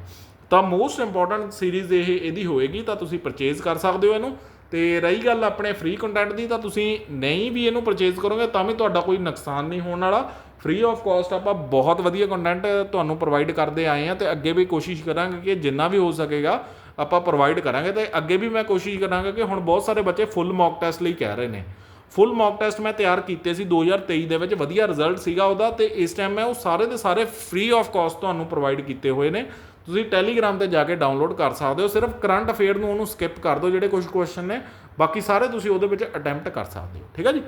ਤਾਂ ਮੋਸਟ ਇੰਪੋਰਟੈਂਟ ਸੀਰੀਜ਼ ਇਹ, ਇਹਦੀ ਹੋਏਗੀ, ਤਾਂ ਤੁਸੀਂ ਪਰਚੇਜ਼ ਕਰ ਸਕਦੇ ਹੋ ਇਹਨੂੰ। ਤੇ ਰਹੀ ਗੱਲ ਆਪਣੇ ਫ੍ਰੀ ਕੰਟੈਂਟ ਦੀ, ਤਾਂ ਤੁਸੀਂ ਨਹੀਂ ਵੀ ਇਹਨੂੰ ਪਰਚੇਜ਼ ਕਰੋਗੇ, ਤਾਂ ਵੀ ਤੁਹਾਡਾ ਕੋਈ ਨੁਕਸਾਨ ਨਹੀਂ ਹੋਣ ਵਾਲਾ। ਫ੍ਰੀ ਆਫ ਕਾਸਟ ਆਪਾਂ ਬਹੁਤ ਵਧੀਆ ਕੰਟੈਂਟ ਤੁਹਾਨੂੰ ਪ੍ਰੋਵਾਈਡ ਕਰਦੇ ਆਏ ਆ ਤੇ ਅੱਗੇ ਵੀ ਕੋਸ਼ਿਸ਼ ਕਰਾਂਗੇ ਕਿ ਜਿੰਨਾ ਵੀ ਹੋ ਸਕੇਗਾ, ਆਪਾਂ ਪ੍ਰੋਵਾਈਡ ਕਰਾਂਗੇ। ਤੇ ਅੱਗੇ ਵੀ ਮੈਂ ਕੋਸ਼ਿਸ਼ ਕਰਾਂਗਾ ਕਿ ਹੁਣ ਬਹੁਤ ਸਾਰੇ ਬੱਚੇ ਫੁੱਲ ਮੌਕ ਟੈਸਟ ਲਈ ਕਹਿ ਰਹੇ ਨੇ। ਫੁੱਲ ਮੌਕ ਟੈਸਟ ਮੈਂ ਤਿਆਰ ਕੀਤੇ ਸੀ 2023 ਦੇ ਵਿੱਚ, ਵਧੀਆ ਰਿਜ਼ਲਟ ਸੀਗਾ ਉਹਦਾ, ਤੇ ਇਸ ਟਾਈਮ ਮੈਂ ਉਹ ਸਾਰੇ ਦੇ ਸਾਰੇ ਫ੍ਰੀ ਆਫ ਕਾਸਟ ਤੁਹਾਨੂੰ ਪ੍ਰੋਵਾਈਡ ਕੀਤੇ ਹੋਏ ਨੇ। ਤੁਸੀਂ ਟੈਲੀਗ੍ਰਾਮ ਤੇ ਜਾ ਕੇ ਡਾਊਨਲੋਡ ਕਰ ਸਕਦੇ ਹੋ। ਸਿਰਫ ਕਰੰਟ ਅਫੇਅਰ ਨੂੰ ਉਹਨੂੰ ਸਕਿਪ ਕਰ ਦਿਓ, ਜਿਹੜੇ ਕੁਝ ਕੁਐਸਚਨ ਨੇ। ਬਾਕੀ ਸਾਰੇ ਤੁਸੀਂ ਉਹਦੇ ਵਿੱਚ ਅਟੈਂਪਟ ਕਰ ਸਕਦੇ ਹੋ। ਠੀਕ ਹੈ ਜੀ?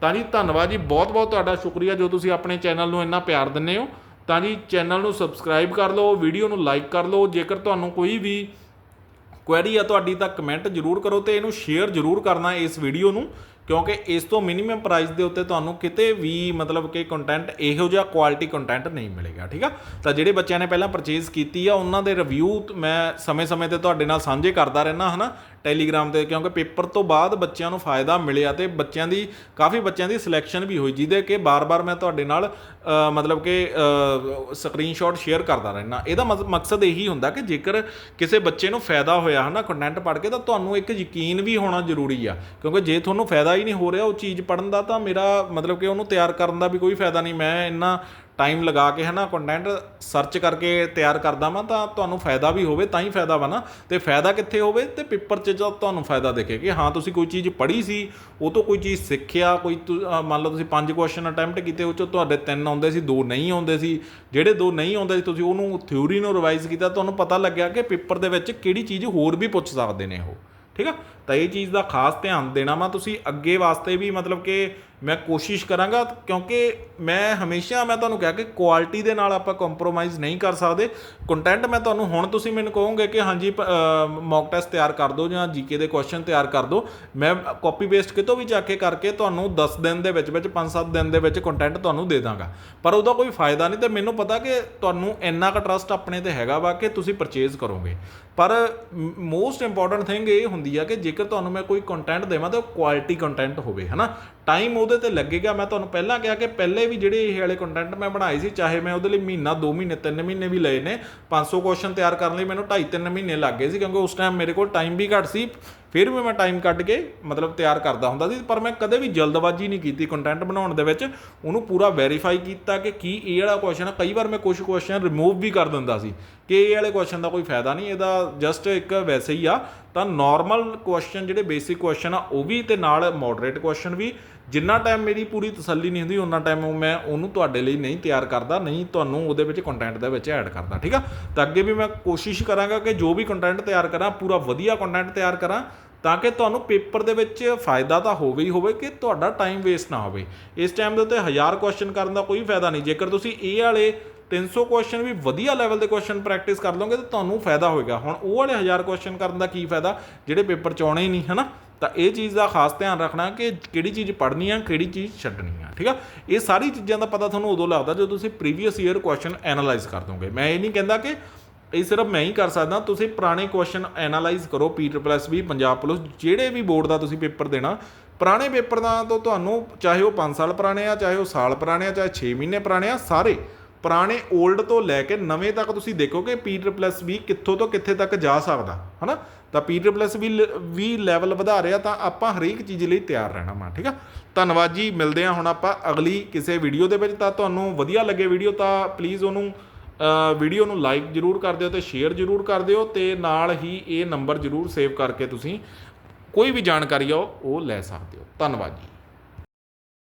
ਤਾਂ ਜੀ, ਧੰਨਵਾਦ ਜੀ। ਬਹੁਤ ਬਹੁਤ ਤੁਹਾਡਾ ਸ਼ੁਕਰੀਆ। ਜੋ ਤੁਸੀਂ ਆਪਣੇ ਚੈਨਲ ਨੂੰ ਇੰਨਾ ਪਿਆਰ ਦਿੰਦੇ ਹੋ, ਤਾਂ ਜੀ ਚੈਨਲ ਨੂੰ ਸਬਸਕ੍ਰਾਈਬ ਕਰ ਲਓ ਵੀਡੀਓ ਨੂੰ ਲਾਈਕ ਕਰ ਲਓ। ਜੇਕਰ ਤੁਹਾਨੂੰ ਕੋਈ ਵੀ ਕੁਐਰੀ ਆ ਤੁਹਾਡੀ, ਤਾਂ ਕਮੈਂਟ ਜ਼ਰੂਰ ਕਰੋ ਤੇ ਇਹਨੂੰ ਸ਼ੇਅਰ ਜ਼ਰੂਰ ਕਰਨਾ ਇਸ ਵੀਡੀਓ ਨੂੰ। ਕਿਉਂਕਿ ਇਸ ਤੋਂ ਮਿਨੀਮਮ ਪ੍ਰਾਈਸ ਦੇ ਉੱਤੇ ਤੁਹਾਨੂੰ ਕਿਤੇ ਵੀ ਮਤਲਬ ਕਿ ਕੰਟੈਂਟ ਇਹੋ ਜਿਹਾ ਕੁਆਲਿਟੀ ਕੰਟੈਂਟ ਨਹੀਂ ਮਿਲੇਗਾ, ਠੀਕ ਆ? ਤਾਂ ਜਿਹੜੇ ਬੱਚਿਆਂ ਨੇ ਪਹਿਲਾਂ ਪਰਚੇਸ ਕੀਤੀ ਆ, ਉਹਨਾਂ ਦੇ ਰਿਵਿਊ ਮੈਂ ਸਮੇਂ-ਸਮੇਂ ਤੇ ਤੁਹਾਡੇ ਨਾਲ ਸਾਂਝੇ ਕਰਦਾ ਰਹਿਣਾ ਹਨਾ? ਟੈਲੀਗ੍ਰਾਮ ਤੇ, ਕਿਉਂਕਿ ਪੇਪਰ ਤੋਂ ਬਾਅਦ ਬੱਚਿਆਂ ਨੂੰ ਫਾਇਦਾ ਮਿਲਿਆ ਤੇ ਬੱਚਿਆਂ ਦੀ, ਕਾਫੀ ਬੱਚਿਆਂ ਦੀ ਸਿਲੈਕਸ਼ਨ ਵੀ ਹੋਈ, ਜਿਹਦੇ ਕਿ ਬਾਰ-ਬਾਰ ਮੈਂ ਤੁਹਾਡੇ ਨਾਲ ਮਤਲਬ ਕਿ ਸਕਰੀਨਸ਼ਾਟ ਸ਼ੇਅਰ ਕਰਦਾ ਰਹਿਣਾ ਇਹਦਾ ਮਤ- ਮਕਸਦ ਇਹੀ ਹੁੰਦਾ ਕਿ ਜੇਕਰ ਕਿਸੇ ਬੱਚੇ ਨੂੰ ਫਾਇਦਾ ਹੋਇਆ, ਹਨਾ ਕੰਟੈਂਟ ਪੜ੍ਹ ਕੇ, ਤਾਂ ਤੁਹਾਨੂੰ ਇੱਕ ਯਕੀਨ ਵੀ ਹੋਣਾ ਜ਼ਰੂਰੀ ਆ। ਕਿਉਂਕਿ ਜੇ ਤੁਹਾਨੂੰ ਫਾਇਦਾ ਹੀ ਨਹੀਂ ਹੋ ਰਿਹਾ ਉਹ ਚੀਜ਼ ਪੜ੍ਹਨ ਦਾ, ਤਾਂ ਮੇਰਾ ਮਤਲਬ ਕਿ ਉਹਨੂੰ ਤਿਆਰ ਕਰਨ ਦਾ ਵੀ ਕੋਈ ਫਾਇਦਾ ਨਹੀਂ। ਮੈਂ ਇੰਨਾ ਟਾਈਮ ਲਗਾ ਕੇ ਹੈ ਨਾ ਕੰਟੈਂਟ ਸਰਚ ਕਰਕੇ ਤਿਆਰ ਕਰਦਾ ਵਾਂ, ਤਾਂ ਤੁਹਾਨੂੰ ਫਾਇਦਾ ਵੀ ਹੋਵੇ, ਤਾਂ ਹੀ ਫਾਇਦਾ ਵਾ ਨਾ। ਤੇ ਫਾਇਦਾ ਕਿੱਥੇ ਹੋਵੇ? ਤੇ ਪੇਪਰ 'ਚ ਜਦ ਤੁਹਾਨੂੰ ਫਾਇਦਾ ਦਿਖੇ ਕਿ ਹਾਂ, ਤੁਸੀਂ ਕੋਈ ਚੀਜ਼ ਪੜ੍ਹੀ ਸੀ, ਉਹ ਤੋਂ ਕੋਈ ਚੀਜ਼ ਸਿੱਖਿਆ, ਕੋਈ ਤੁ- ਮੰਨ ਲਓ ਤੁਸੀਂ ਪੰਜ ਕੁਐਸਚਨ ਅਟੈਂਪਟ ਕੀਤੇ, ਉਹ 'ਚੋਂ ਤੁਹਾਡੇ ਤਿੰਨ ਆਉਂਦੇ ਸੀ, ਦੋ ਨਹੀਂ ਆਉਂਦੇ ਸੀ। ਜਿਹੜੇ ਦੋ ਨਹੀਂ ਆਉਂਦੇ ਸੀ, ਤੁਸੀਂ ਉਹਨੂੰ ਥਿਊਰੀ ਨੂੰ ਰਿਵਾਈਜ਼ ਕੀਤਾ, ਤੁਹਾਨੂੰ ਪਤਾ ਲੱਗਿਆ ਕਿ ਪੇਪਰ ਦੇ ਵਿੱਚ ਕਿਹੜੀ ਚੀਜ਼ ਹੋਰ ਵੀ ਪੁੱਛ ਸਕਦੇ ਨੇ ਉਹ। ਠੀਕ ਆ? ਤਾਂ ਇਹ ਚੀਜ਼ ਦਾ ਖਾਸ ਧਿਆਨ ਦੇਣਾ ਵਾ। ਤੁਸੀਂ ਅੱਗੇ ਵਾਸਤੇ ਵੀ ਮਤਲਬ ਕਿ ਮੈਂ ਕੋਸ਼ਿਸ਼ ਕਰਾਂਗਾ ਕਿਉਂਕਿ ਮੈਂ ਹਮੇਸ਼ਾ ਮੈਂ ਤੁਹਾਨੂੰ ਕਿਹਾ ਕਿ ਕੁਆਲਿਟੀ ਦੇ ਨਾਲ ਆਪਾਂ ਕੰਪਰੋਮਾਈਜ਼ ਨਹੀਂ ਕਰ ਸਕਦੇ। ਕੰਟੈਂਟ ਮੈਂ ਤੁਹਾਨੂੰ ਹੁਣ ਤੁਸੀਂ ਮੈਨੂੰ ਕਹੋਗੇ ਕਿ ਹਾਂਜੀ ਮੌਕ ਟੈਸਟ ਤਿਆਰ ਕਰ ਦਿਓ ਜਾਂ ਜੀਕੇ ਦੇ ਕੁਐਸਚਨ ਤਿਆਰ ਕਰ ਦਿਓ। ਮੈਂ ਕਾਪੀ ਪੇਸਟ ਕਿਤੋਂ ਵੀ ਜਾ ਕੇ ਕਰਕੇ ਤੁਹਾਨੂੰ 10 ਦਿਨ ਦੇ ਵਿੱਚ ਵਿੱਚ 5-7 ਦਿਨ ਦੇ ਵਿੱਚ ਕੰਟੈਂਟ ਤੁਹਾਨੂੰ ਦੇ ਦਾਂਗਾ। ਪਰ ਉਹਦਾ ਕੋਈ ਫਾਇਦਾ ਨਹੀਂ ਤੇ ਮੈਨੂੰ ਪਤਾ ਕਿ ਤੁਹਾਨੂੰ ਇੰਨਾ ਕੁ ਟਰਸਟ ਆਪਣੇ ਤੇ ਹੈਗਾ ਵਾ ਕਿ ਤੁਸੀਂ ਪਰਚੇਜ਼ ਕਰੋਗੇ। ਪਰ ਮੋਸਟ ਇੰਪੋਰਟੈਂਟ ਥਿੰਗ ਇਹ ਹੁੰਦੀ ਆ ਕਿ ਜੇ ਜੇਕਰ ਤੁਹਾਨੂੰ ਮੈਂ ਕੋਈ ਕੰਟੈਂਟ ਦੇਵਾਂ ਤਾਂ ਕੁਆਲਿਟੀ ਕੰਟੈਂਟ ਹੋਵੇ, ਹਨਾ? ਟਾਈਮ ਉਹਦੇ ਤੇ ਲੱਗੇਗਾ। ਮੈਂ ਤੁਹਾਨੂੰ ਪਹਿਲਾਂ ਕਿਹਾ ਕਿ ਪਹਿਲੇ ਵੀ ਜਿਹੜੇ ਇਹ ਵਾਲੇ ਕੰਟੈਂਟ ਮੈਂ ਬਣਾਏ ਸੀ, ਚਾਹੇ ਮੈਂ ਉਹਦੇ ਲਈ ਮਹੀਨਾ 2 ਮਹੀਨੇ 3 ਮਹੀਨੇ ਵੀ ਲਏ ਨੇ 500 ਕੁਐਸਚਨ ਤਿਆਰ ਕਰਨ ਲਈ ਮੈਨੂੰ 2.5 3 ਮਹੀਨੇ ਲੱਗ ਗਏ ਸੀ, ਕਿਉਂਕਿ ਉਸ ਟਾਈਮ ਮੇਰੇ ਕੋਲ ਟਾਈਮ ਵੀ ਘੱਟ ਸੀ। ਫਿਰ ਵੀ ਮੈਂ ਟਾਈਮ ਕੱਢ ਕੇ ਮਤਲਬ ਤਿਆਰ ਕਰਦਾ ਹੁੰਦਾ ਸੀ, ਪਰ ਮੈਂ ਕਦੇ ਵੀ ਜਲਦਬਾਜ਼ੀ ਨਹੀਂ ਕੀਤੀ ਕੰਟੈਂਟ ਬਣਾਉਣ ਦੇ ਵਿੱਚ। ਉਹਨੂੰ ਪੂਰਾ ਵੈਰੀਫਾਈ ਕੀਤਾ ਕਿ ਕੀ ਇਹ ਵਾਲਾ ਕੁਐਸਚਨ ਕਈ ਵਾਰ ਮੈਂ ਕੁਝ ਕੁਐਸਚਨ ਰਿਮੂਵ ਵੀ ਕਰ ਦਿੰਦਾ ਸੀ। ਕਿ ਇਹ ਵਾਲੇ ਕੁਐਸਚਨ ਦਾ ਕੋਈ ਫਾਇਦਾ ਨਹੀਂ, ਇਹਦਾ ਜਸਟ ਇੱਕ ਵੈਸੇ ਹੀ ਆ। ਤਾਂ ਨਾਰਮਲ ਕੁਐਸਚਨ ਜਿਹੜੇ ਬੇਸਿਕ ਕੁਐਸਚਨ ਆ, ਉਹ ਵੀ ਤੇ ਨਾਲ ਮੋਡਰੇਟ ਕੁਐਸਚਨ ਵੀ। ਜਿੰਨਾ ਟਾਈਮ ਮੇਰੀ ਪੂਰੀ ਤਸੱਲੀ ਨਹੀਂ ਹੁੰਦੀ ਉਹਨਾਂ ਟਾਈਮ ਮੈਂ ਉਹਨੂੰ ਤੁਹਾਡੇ ਲਈ ਨਹੀਂ ਤਿਆਰ ਕਰਦਾ, ਨਹੀਂ ਤੁਹਾਨੂੰ ਉਹਦੇ ਵਿੱਚ ਕੰਟੈਂਟ ਦੇ ਵਿੱਚ ਐਡ ਕਰਦਾ, ਠੀਕ ਆ? ਤਾਂ ਅੱਗੇ ਵੀ ਮੈਂ ਕੋਸ਼ਿਸ਼ ਕਰਾਂਗਾ ਕਿ ਜੋ ਵੀ ਕੰਟੈਂਟ ਤਿਆਰ ਕਰਾਂ, ਪੂਰਾ ਵਧੀਆ ਕੰਟੈਂਟ ਤਿਆਰ ਕਰਾਂ, ਤਾਂ ਕਿ ਤੁਹਾਨੂੰ ਪੇਪਰ ਦੇ ਵਿੱਚ ਫਾਇਦਾ ਤਾਂ ਹੋਵੇ ਹੀ ਹੋਵੇ, ਕਿ ਤੁਹਾਡਾ ਟਾਈਮ ਵੇਸਟ ਨਾ ਹੋਵੇ। ਇਸ ਟਾਈਮ ਦੇ ਉੱਤੇ ਹਜ਼ਾਰ ਕੁਐਸਚਨ ਕਰਨ ਦਾ ਕੋਈ ਫਾਇਦਾ ਨਹੀਂ। ਜੇਕਰ ਤੁਸੀਂ ਇਹ ਵਾਲੇ 300 ਕੁਐਸਚਨ ਵੀ ਵਧੀਆ ਲੈਵਲ ਦੇ ਕੁਐਸਚਨ ਪ੍ਰੈਕਟਿਸ ਕਰ ਲਓਗੇ ਤਾਂ ਤੁਹਾਨੂੰ ਫਾਇਦਾ ਹੋਏਗਾ। ਹੁਣ ਉਹ ਵਾਲੇ 1000 ਕੁਐਸਚਨ ਕਰਨ ਦਾ ਕੀ ਫਾਇਦਾ? ਜਿਹੜੇ ਪੇਪਰ ਚ ਆਉਣੇ ਹੀ ਨਹੀਂ, ਹਨਾ? ਤਾਂ ਇਹ ਚੀਜ਼ ਦਾ ਖਾਸ ਧਿਆਨ ਰੱਖਣਾ ਕਿ ਕਿਹੜੀ ਚੀਜ਼ ਪੜ੍ਹਨੀ ਆ, ਕਿਹੜੀ ਚੀਜ਼ ਛੱਡਣੀ ਆ, ਠੀਕ ਆ? ਇਹ ਸਾਰੀ ਚੀਜ਼ਾਂ ਦਾ ਪਤਾ ਤੁਹਾਨੂੰ ਉਦੋਂ ਲੱਗਦਾ ਜਦੋਂ ਤੁਸੀਂ ਪ੍ਰੀਵੀਅਸ ਈਅਰ ਕੁਐਸਚਨ ਐਨਾਲਾਈਜ਼ ਕਰ ਦੋਗੇ। ਮੈਂ ਇਹ ਨਹੀਂ ਕਹਿੰਦਾ ਕਿ ਇਹ ਸਿਰਫ ਮੈਂ ਹੀ ਕਰ ਸਕਦਾ, ਤੁਸੀਂ ਪੁਰਾਣੇ ਕੁਐਸਚਨ ਐਨਾਲਾਈਜ਼ ਕਰੋ P Peter plus V, Punjab police, ਜਿਹੜੇ ਵੀ ਬੋਰਡ ਦਾ ਤੁਸੀਂ ਪੇਪਰ ਦੇਣਾ, ਪੁਰਾਣੇ ਪੇਪਰ ਦਾ ਤੋਂ ਤੁਹਾਨੂੰ ਚਾਹੇ ਉਹ 5 ਸਾਲ ਪੁਰਾਣੇ ਆ, ਚਾਹੇ ਉਹ ਸਾਲ ਪੁਰਾਣੇ ਆ, ਚਾਹੇ 6 ਮਹੀਨੇ ਪੁਰਾਣੇ ਆ, ਸਾਰੇ ਪੁਰਾਣੇ 올ਡ ਤੋਂ ਲੈ ਕੇ ਨਵੇਂ ਤੱਕ ਤੁਸੀਂ ਦੇਖੋਗੇ ਪੀਟਰ ਪਲੱਸ ਵੀ ਕਿੱਥੋਂ ਤੋਂ ਕਿੱਥੇ ਤੱਕ ਜਾ ਸਕਦਾ, ਹਨਾ? ਤਾਂ ਪੀਟਰ ਪਲੱਸ ਵੀ ਲ- ਵੀ ਲੈਵਲ ਵਧਾ ਰਿਹਾ ਤਾਂ ਆਪਾਂ ਹਰੇਕ ਚੀਜ਼ ਲਈ ਤਿਆਰ ਰਹਿਣਾ ਵਾ ਠੀਕ ਆ? ਧੰਨਵਾਦ ਜੀ, ਮਿਲਦੇ ਆ ਹੁਣ ਆਪਾਂ ਅਗਲੀ ਕਿਸੇ ਵੀਡੀਓ ਦੇ ਵਿੱਚ। ਤਾਂ ਤੁਹਾਨੂੰ ਵਧੀਆ ਲੱਗੇ ਵੀਡੀਓ ਤਾਂ ਪਲੀਜ਼ ਉਹਨੂੰ ਵੀਡੀਓ ਨੂੰ ਲਾਈਕ ਜਰੂਰ ਕਰ ਦਿਓ ਤੇ ਸ਼ੇਅਰ ਜਰੂਰ ਕਰ ਦਿਓ ਤੇ ਨਾਲ ਹੀ ਇਹ ਨੰਬਰ ਜਰੂਰ ਸੇਵ ਕਰਕੇ ਤੁਸੀਂ ਕੋਈ ਵੀ ਜਾਣਕਾਰੀ ਆ ਉਹ ਲੈ ਸਕਦੇ ਹੋ। ਧੰਨਵਾਦ ਜੀ।